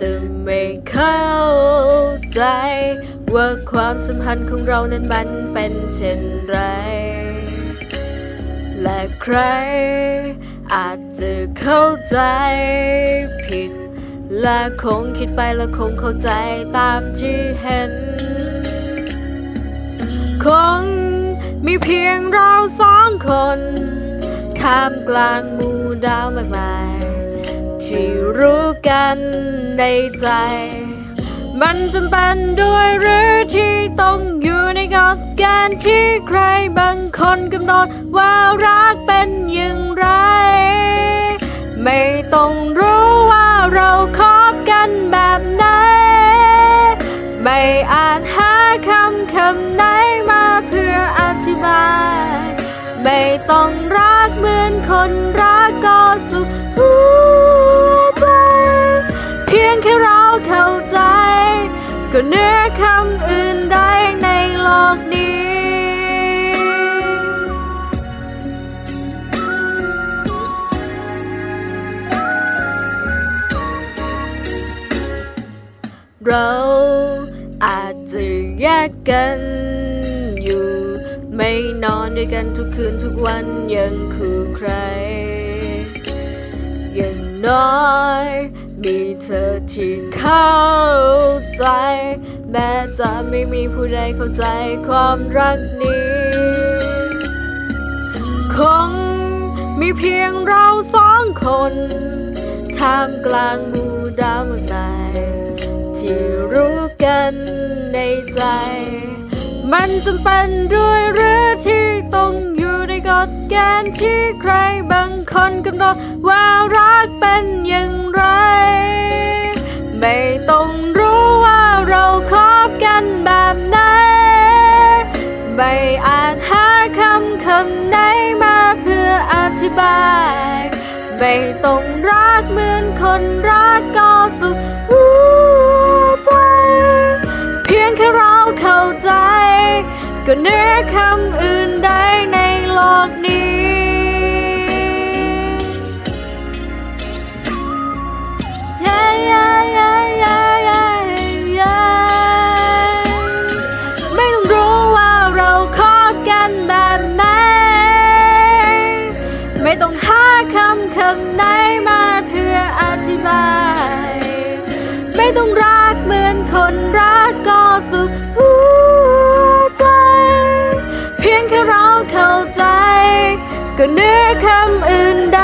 จะไม่เข้าใจ ว่าความสัมพันธ์ของเรานั้นมันเป็นเช่นไร และใคร อาจจะเข้าใจผิด และคงคิดไปและคงเข้าใจตามที่เห็น คงมีเพียงเราสองคนข้ามกลางมูดาวมากมาย ที่รู้กันในใจ มันจำเป็นด้วยหรือที่ต้องอยู่ในกฎเกณฑ์ที่ใครบางคนกำหนดว่ารักเป็นอย่างไร ไม่ต้องรู้ว่าเราคบกันแบบไหน ไม่อาจหาคำคำไหน เหนือคำอื่นใดในโลกนี้ เราอาจจะแยกกันอยู่ ไม่นอนด้วยกันทุกคืนทุกวันยังคู่ใคร อย่างน้อย มีเธอที่เข้าใจ แม้จะไม่มีผู้ใดเข้าใจความรักนี้ คงมีเพียงเราสองคนท่ามกลางหมู่ดาวมากมายที่รู้กันในใจ มันจำเป็นด้วยหรือที่ต้อง กฎเกณฑ์ที่ใครบางคนกำหนดว่ารักเป็นอย่างไร ไม่ต้องรู้ว่าเราคบกันแบบไหน ไม่อาจหาคำคำไหนมาเพื่ออธิบาย ไม่ต้องรักเหมือนคนรักก็สุขหัวใจ เพียงแค่เราเข้าใจ ก็เหนือคำอื่น ไม่ต้องหาคำคำไหนมาเพื่ออธิบาย ไม่ต้องรักเหมือนคนรักก็สุขหัวใจ เพียงแค่เราเข้าใจ ก็เหนือคำอื่นใด